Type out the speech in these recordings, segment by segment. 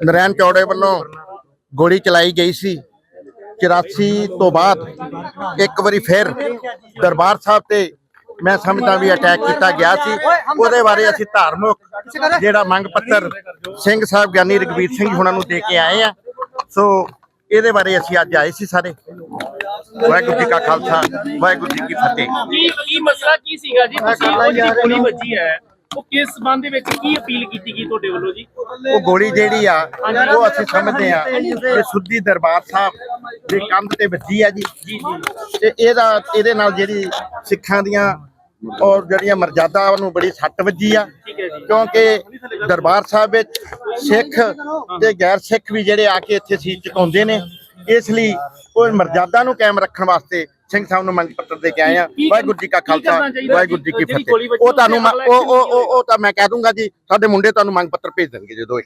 ਨਰੈਣ ਚੌੜੇ ਵੱਲੋਂ ਗੋਲੀ ਚਲਾਈ ਗਈ ਸੀ। 84 ਤੋਂ ਬਾਅਦ ਇੱਕ ਵਾਰੀ ਫਿਰ ਦਰਬਾਰ ਸਾਹਿਬ ਤੇ ਮੈਂ ਸਮਝਦਾ ਵੀ ਅਟੈਕ ਕੀਤਾ ਗਿਆ ਸੀ। ਉਹਦੇ ਬਾਰੇ ਅਸੀਂ ਧਾਰਮਿਕ ਜਿਹੜਾ ਮੰਗ ਪੱਤਰ ਸਿੰਘ ਸਾਹਿਬ ਗਿਆਨੀ ਰਗਵੀਰ ਸਿੰਘ ਜੀ ਹੁਣਾਂ ਨੂੰ ਦੇ ਕੇ ਆਏ ਆ। ਸੋ ਇਹਦੇ ਬਾਰੇ ਅਸੀਂ ਅੱਜ ਆਏ ਸੀ ਸਾਰੇ। ਵਾਹਿਗੁਰੂ ਜੀ ਕਾ ਖਾਲਸਾ ਵਾਹਿਗੁਰੂ ਜੀ ਕੀ ਫਤਿਹ। ਕੀ ਕੀ ਮਸਲਾ ਕੀ ਸੀਗਾ ਜੀ? ਤੁਸੀਂ ਗੋਲੀ ਵੱਜੀ ਹੈ। ਉਹ ਕਿਸ ਸੰਬੰਧ ਦੇ ਵਿੱਚ ਕੀ ਅਪੀਲ ਕੀਤੀ ਗਈ ਤੁਹਾਡੇ ਵੱਲੋਂ ਜੀ? ਉਹ ਗੋਲੀ ਜਿਹੜੀ ਆ ਉਹ ਅਸੀਂ ਸਮਝਦੇ ਆ ਕਿ ਸੁੱਧੀ ਦਰਬਾਰ ਸਾਹਿਬ ਦੇ ਕੰਧ ਤੇ ਵੱਜੀ ਆ ਜੀ। ਤੇ ਇਹਦਾ ਇਹਦੇ ਨਾਲ ਜਿਹੜੀ ਸਿੱਖਾਂ ਦੀਆਂ ਔਰ ਜਿਹੜੀਆਂ ਮਰਜ਼ਾਦਾ ਨੂੰ ਬੜੀ ਸੱਟ ਵੱਜੀ ਆ। ਕਿਉਂਕਿ ਦਰਬਾਰ ਸਾਹਿਬ ਵਿੱਚ ਸਿੱਖ ਤੇ ਗੈਰ ਸਿੱਖ ਵੀ ਜਿਹੜੇ ਆ ਕੇ ਇੱਥੇ ਸੀਸ ਝੁਕਾਉਂਦੇ ਨੇ। ਇਸ ਲਈ ਉਹ ਮਰਜ਼ਾਦਾ ਨੂੰ ਕਾਇਮ ਰੱਖਣ ਵਾਸਤੇ ਸਿੰਘ ਸਾਹਿਬ ਨੂੰ ਮੰਗ ਪੱਤਰ ਦੇ ਕੇ ਆਏ ਆ ਵਾਹਿਗੁਰੂ ਜੀ ਕਾ ਖਾਲਸਾ ਵਾਹਿਗੁਰੂ ਜੀ ਕੀ ਫਤਿਹ। ਉਹ ਤੁਹਾਨੂੰ ਉਹ ਉਹ ਉਹ ਉਹ ਤਾਂ ਮੈਂ ਕਹਿ ਦੂੰਗਾ ਜੀ ਸਾਡੇ ਮੁੰਡੇ ਤੁਹਾਨੂੰ ਮੰਗ ਪੱਤਰ ਭੇਜ ਦੇਣਗੇ ਜਦੋਂ ਇਹ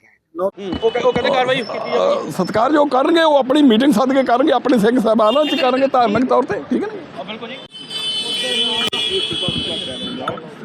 ਅ, ਸਤਿਕਾਰਯੋਗ ਕਰਨਗੇ ਉਹ ਆਪਣੀ ਮੀਟਿੰਗ ਸੱਦ ਕੇ ਕਰਨਗੇ ਆਪਣੇ ਸਿੰਘ ਸਾਹਿਬਾਨਾਂ ਚ ਕਰਨਗੇ ਧਾਰਮਿਕ ਤੌਰ ਤੇ। ਠੀਕ ਹੈ ਨਾ ਬਿਲਕੁਲ ਜੀ।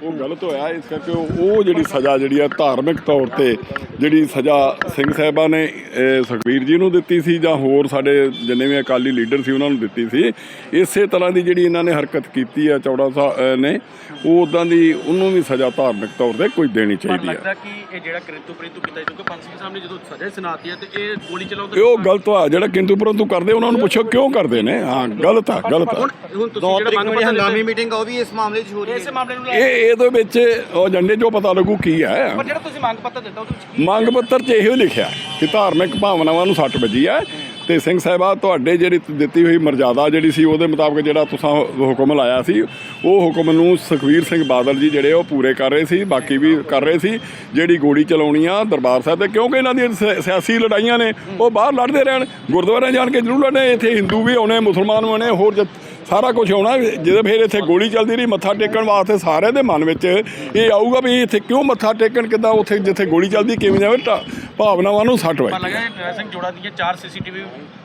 ਉਹ ਗਲਤ ਹੋਇਆ ਇਸ ਕਰਕੇ ਉਹ ਜਿਹੜੀ ਸਜ਼ਾ ਜਿਹੜੀ ਆ ਧਾਰਮਿਕ ਤੌਰ ਤੇ ਜਿਹੜੀ ਸਜ਼ਾ ਸਿੰਘ ਸਾਹਿਬਾਂ ਨੇ ਅ, ਸੁਖਬੀਰ ਜੀ ਨੂੰ ਦਿੱਤੀ ਸੀ ਜਾਂ ਹੋਰ ਸਾਡੇ ਜਿੰਨੇ ਵੀ ਅਕਾਲੀ ਲੀਡਰ ਸੀ ਉਹਨਾਂ ਨੂੰ ਦਿੱਤੀ ਸੀ ਇਸੇ ਤਰ੍ਹਾਂ ਦੀ ਜਿਹੜੀ ਇਹਨਾਂ ਨੇ ਹਰਕਤ ਕੀਤੀ ਆ ਚੌੜਾ ਸਾਹਿਬ ਨੇ ਉਹ ਉਦਾਂ ਦੀ ਉਹਨੂੰ ਵੀ ਸਜ਼ਾ ਧਾਰਮਿਕ ਤੌਰ ਤੇ ਕੋਈ ਦੇਣੀ ਚਾਹੀਦੀ ਆ ਲੱਗਦਾ ਕਿ ਇਹ ਜਿਹੜਾ ਕ੍ਰਿਤੂ ਪ੍ਰਿੰਤੂ ਕੀਤਾ ਕਿਉਂਕਿ ਪੰਜ ਸਿੰਘ ਸਾਹਿਬ ਨੇ ਜਦੋਂ ਸਜ਼ਾ ਸੁਣਾਤੀ ਹੈ ਤੇ ਇਹ ਗੋਲੀ ਉਹ ਗਲਤ ਹੋਇਆ ਜਿਹੜਾ ਕਿੰਤੂ ਪਰੰਤੂ ਕਰਦੇ ਉਹਨਾਂ ਨੂੰ ਪੁੱਛੋ ਕਿਉਂ ਕਰਦੇ ਨੇ? ਹਾਂ ਗਲਤ ਆ ਗਲਤ ਆ। ਹੁਣ ਤੁਸੀਂ ਜਿਹੜਾ ਮੰਗ ਹੰਗਾਮੀ ਮੀਟਿੰਗ ਆ ਉਹ ਵੀ ਇਸ ਮਾਮਲੇ 'ਚ ਹੋ ਰਹੀ ਹੈ ਇਸੇ ਮਾਮਲੇ ਨੂੰ ਲੈ ਇਹ ਇਹਦੇ ਵਿੱਚ ਉਹ ਏਜੰਡੇ 'ਚੋਂ ਪਤਾ ਲੱਗੂ ਕੀ ਹੈ। ਪਰ ਜਿਹੜਾ ਤੁਸੀਂ ਮੰਗ ਪੱਤਰ ਦਿੱਤਾ ਉਹਦੇ ਵਿੱਚ ਕੀ ਮੰਗ ਪੱਤਰ 'ਚ ਇਹੋ ਲਿਖਿਆ ਕਿ ਧਾਰਮਿਕ ਭਾਵਨਾਵਾਂ ਨੂੰ ਸੱਟ ਵੱਜੀ ਹੈ ਤੇ ਸਿੰਘ ਸਾਹਿਬਾ ਤੁਹਾਡੇ ਜਿਹੜੀ ਦਿੱਤੀ ਹੋਈ ਮਰਜ਼ਾਦਾ ਜਿਹੜੀ ਸੀ ਉਹਦੇ ਮੁਤਾਬਕ ਜਿਹੜਾ ਤੁਸੀਂ ਹੁਕਮ ਲਾਇਆ ਸੀ ਉਹ ਹੁਕਮ ਨੂੰ ਸੁਖਵੀਰ ਸਿੰਘ ਬਾਦਲ ਜੀ ਜਿਹੜੇ ਉਹ ਪੂਰੇ ਕਰ ਰਹੇ ਸੀ ਬਾਕੀ ਵੀ ਕਰ ਰਹੇ ਸੀ ਜਿਹੜੀ ਗੋਲੀ ਚਲਾਉਣੀ ਆ ਦਰਬਾਰ ਸਾਹਿਬ ਤੇ ਕਿਉਂਕਿ ਇਹਨਾਂ ਦੀਆਂ ਸਿ- ਸਿਆਸੀ ਲੜਾਈਆਂ ਨੇ ਉਹ ਬਾਹਰ ਲੜਦੇ ਰਹਿਣ ਗੁਰਦੁਆਰੇ ਜਾਣ ਕੇ ਜ਼ਰੂਰ ਲੜਨੇ ਇੱਥੇ ਹਿੰਦੂ ਵੀ ਆਉਣੇ ਮੁਸਲਮਾਨ ਵੀ ਆਉਣੇ ਹੋਰ ਜ- ਸਾਰਾ ਕੁਝ ਹੋਣਾ ਜਦੋਂ ਫਿਰ ਇੱਥੇ ਗੋਲੀ ਚੱਲਦੀ ਰਹੀ, ਮੱਥਾ ਟੇਕਣ ਵਾਸਤੇ ਸਾਰਿਆਂ ਦੇ ਮਨ ਵਿੱਚ ਇਹ ਆਊਗਾ ਵੀ ਇੱਥੇ ਕਿਉਂ ਮੱਥਾ ਟੇਕਣ ਕਿੱਦਾਂ ਉੱਥੇ ਜਿੱਥੇ ਗੋਲੀ ਚੱਲਦੀ, ਕਿਵੇਂ ਜਾਵੇ ਭਾਵਨਾਵਾਂ ਨੂੰ ਸੱਟ ਪਰ ਲੱਗਾ ਸਿੰਘ ਜੋੜਾ ਦੀਆਂ ਚਾਰ ਸੀਸੀਟੀਵੀ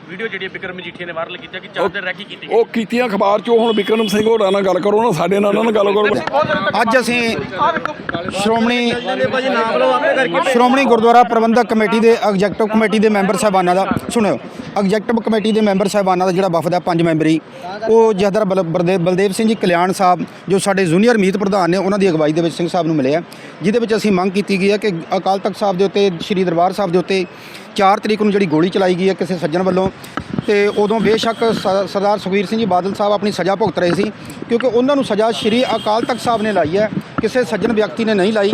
ਵੀਡੀਓ ਜਿਹੜੀ ਬਿਕਰਮ ਮਜੀਠੀਆ ਨੇ ਵਾਇਰਲ ਕੀਤੀ ਕਿ ਚਾਰ ਦਿਨ ਰਹਿ ਕੇ ਕੀਤੀ ਉਹ ਕੀਤੀਆਂ ਅਖਬਾਰ ਚੋਂ ਹੁਣ ਵਿਕਰਮ ਸਿੰਘ ਹੋਰਾਂ ਨਾਲ ਗੱਲ ਕਰੋ ਨਾ ਸਾਡੇ ਨਾਲ ਉਹਨਾਂ ਨਾਲ ਗੱਲ ਕਰੋ। ਅੱਜ ਅਸੀਂ ਸ਼੍ਰੋਮਣੀ ਸ਼੍ਰੋਮਣੀ ਗੁਰਦੁਆਰਾ ਪ੍ਰਬੰਧਕ ਕਮੇਟੀ ਦੇ ਐਗਜ਼ੈਕਟਿਵ ਕਮੇਟੀ ਦੇ ਮੈਂਬਰ ਸਾਹਿਬਾਨਾਂ ਦਾ ਸੁਣਿਓ ਐਗਜ਼ੈਕਟਿਵ ਕਮੇਟੀ ਦੇ ਮੈਂਬਰ ਸਾਹਿਬਾਨਾਂ ਦਾ ਜਿਹੜਾ ਵਫਦ ਹੈ ਪੰਜ ਮੈਂਬਰੀ ਉਹ ਜਹਦਰ ਬਲਦੇਵ ਬਲਦੇਵ ਸਿੰਘ ਜੀ ਕਲਿਆਣ ਸਾਹਿਬ ਜੋ ਸਾਡੇ ਜੂਨੀਅਰ ਮੀਤ ਪ੍ਰਧਾਨ ਨੇ ਉਹਨਾਂ ਦੀ ਅਗਵਾਈ ਦੇ ਵਿੱਚ ਸਿੰਘ ਸਾਹਿਬ ਨੂੰ ਮਿਲੇ ਆ ਜਿਹਦੇ ਵਿੱਚ ਅਸੀਂ ਮੰਗ ਕੀਤੀ ਗਈ ਹੈ ਕਿ ਅਕਾਲ ਤਖਤ ਸਾਹਿਬ ਦੇ ਉੱਤੇ ਸ੍ਰੀ ਦਰਬਾਰ ਸਾਹਿਬ ਦੇ ਉੱਤੇ 4 ਤਰੀਕ ਨੂੰ ਜਿਹੜੀ ਗੋਲੀ ਚਲਾਈ ਗਈ ਹੈ ਕਿਸੇ ਸੱਜਣ ਵੱਲੋਂ ਤੇ ਉਦੋਂ ਬੇਸ਼ੱਕ ਸਰਦਾਰ ਸੁਖਬੀਰ ਸਿੰਘ ਜੀ ਬਾਦਲ ਸਾਹਿਬ ਆਪਣੀ ਸਜ਼ਾ ਭੁਗਤ ਰਹੇ ਸੀ, ਕਿਉਂਕਿ ਉਹਨਾਂ ਨੂੰ ਸਜ਼ਾ ਸ੍ਰੀ ਅਕਾਲ ਤਖਤ ਸਾਹਿਬ ਨੇ ਲਾਈ ਹੈ, ਕਿਸੇ ਸੱਜਣ ਵਿਅਕਤੀ ਨੇ ਨਹੀਂ ਲਾਈ।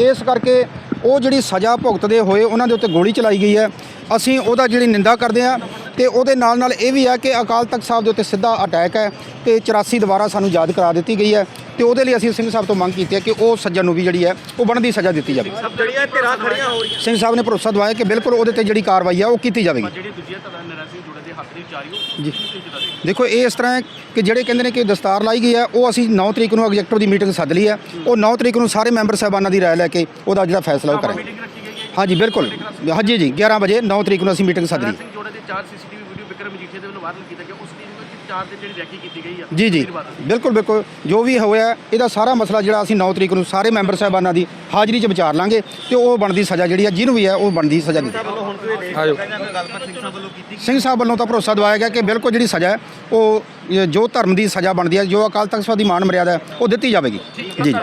ਇਸ ਕਰਕੇ ਉਹ ਜਿਹੜੀ ਸਜ਼ਾ ਭੁਗਤਦੇ ਹੋਏ ਉਹਨਾਂ ਦੇ ਉੱਤੇ ਗੋਲੀ ਚਲਾਈ ਗਈ ਹੈ। ਅਸੀਂ ਉਹਦਾ ਜਿਹੜੀ ਨਿੰਦਾ ਕਰਦੇ ਹਾਂ ਤੇ ਉਹਦੇ ਨਾਲ ਨਾਲ ਇਹ ਵੀ ਹੈ ਕਿ ਅਕਾਲ ਤਖਤ ਸਾਹਿਬ ਦੇ ਉੱਤੇ ਸਿੱਧਾ ਅਟੈਕ ਹੈ ਤੇ 84 ਦੁਬਾਰਾ ਸਾਨੂੰ ਯਾਦ ਕਰਾ ਦਿੱਤੀ ਗਈ ਹੈ। ਤੇ ਉਹਦੇ ਲਈ ਅਸੀਂ ਸਿੰਘ ਸਾਹਿਬ ਤੋਂ ਮੰਗ ਕੀਤੀ ਹੈ ਕਿ ਉਹ ਸੱਜਣ ਨੂੰ ਵੀ ਜਿਹੜੀ ਹੈ ਉਹ ਬਣਦੀ ਸਜ਼ਾ ਦਿੱਤੀ ਜਾਵੇ। ਜਿਹੜੀਆਂ ਧਿਰਾਂ ਖੜੀਆਂ ਹੋ ਰਹੀਆਂ। ਸਿੰਘ ਸਾਹਿਬ ਨੇ ਭਰੋਸਾ ਦਵਾਇਆ ਕਿ ਬਿਲਕੁਲ ਉਹਦੇ ਤੇ ਜਿਹੜੀ ਕਾਰਵਾਈ ਹੈ ਉਹ ਕੀਤੀ ਜਾਵੇਗੀ। ਜਿਹੜੀ ਧਿਰਾਂ ਜੋੜਾ ਦੇ ਹੱਥ ਦੀ ਜੀ। ਦੇਖੋ ਇਹ ਇਸ ਤਰ੍ਹਾਂ ਹੈ ਕਿ ਜਿਹੜੇ ਕਹਿੰਦੇ ਨੇ ਕਿ ਦਸਤਾਰ ਲਾਈ ਗਈ ਹੈ ਉਹ ਅਸੀਂ 9 ਤਰੀਕ ਨੂੰ ਐਗਜ਼ੈਕਟਿਵ ਦੀ ਮੀਟਿੰਗ ਸੱਦ ਲਈ ਹੈ। ਉਹ 9 ਤਰੀਕ ਨੂੰ ਸਾਰੇ ਮੈਂਬਰ ਸਾਹਿਬਾਨਾਂ ਦੀ ਰਾਏ ਲੈ ਕੇ ਉਹਦਾ ਜਿਹੜਾ ਫੈਸਲਾ ਉਹ ਕਰਾਂਗੇ। ਹਾਂਜੀ ਬਿਲਕੁਲ। ਹਾਂਜੀ ਜੀ 11 ਵਜੇ 9 ਤਰੀਕ ਨੂੰ ਅਸੀਂ ਮੀਟਿੰਗ ਸੱਦ ਲਈ। ਦੇ ਚਾਰ ਸੀਸੀਟੀਵੀ ਵੀਡੀਓ ਬਿਕਰਮ ਮਜੀਠੀਆ ਦੇ ਵੱਲੋਂ ਵਾਇਰਲ ਕੀਤਾ ਗਿਆ। ਉਸ ਦੀ ਚਾਰ ਦਿਨ ਜਿਹੜੀ ਰੈਕੀ ਕੀਤੀ ਗਈ ਆ। ਜੀ ਜੀ। ਬਿਲਕੁਲ ਬਿਲਕੁਲ। ਜੋ ਵੀ ਹੋਇਆ ਇਹਦਾ ਸਾਰਾ ਮਸਲਾ ਜਿਹੜਾ ਅਸੀਂ 9 ਤਰੀਕ ਨੂੰ ਸਾਰੇ ਮੈਂਬਰ ਸਾਹਿਬਾਨਾਂ ਦੀ ਹਾਜ਼ਰੀ 'ਚ ਵਿਚਾਰ ਲਾਂਗੇ ਤੇ ਉਹ ਬਣਦੀ ਸਜ਼ਾ ਜਿਹੜੀ ਹੈ ਜਿਹਨੂੰ ਵੀ ਹੈ ਉਹ ਬਣਦੀ ਸਜ਼ਾ ਦਿੱਤੀ ਸਿੰਘ ਸਾਹਿਬ ਵੱਲੋਂ ਤਾਂ ਭਰੋਸਾ ਦਵਾਇਆ ਗਿਆ ਕਿ ਬਿਲਕੁਲ ਜਿਹੜੀ ਸਜ਼ਾ ਹੈ ਉਹ ਜੋ ਧਰਮ ਦੀ ਸਜ਼ਾ ਬਣਦੀ ਹੈ ਜੋ ਅਕਾਲ ਤਖਤ ਸਾਹਿਬ ਦੀ ਮਾਨ ਮਰਿਆਦਾ ਉਹ ਦਿੱਤੀ ਜਾਵੇਗੀ। ਜੀ।